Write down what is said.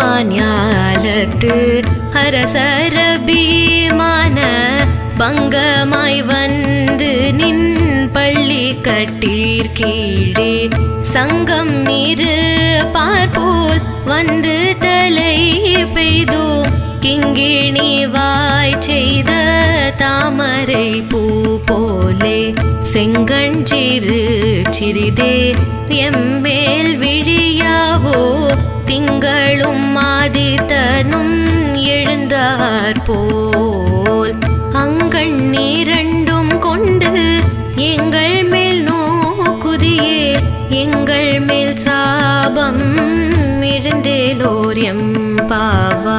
மான்யாலத்து அரசர பீமான பங்கமாய் வந்து நின் பள்ளி கட்டீர் கீழே சங்கம் இரு பார்ப்போல் வந்து தலை பெய்தோ கிங்கிணி வாய் செய்த தாமரை பூ போலே செங்கஞ்சிறு சிறிதே எம்மே திங்களும் எழுந்தார் போல். அங்கண் நீரண்டும் கொண்டு எங்கள் மேல் நோக்குதியே எங்கள் மேல் சாபம் எழுந்தேலோர் எம் பாவா.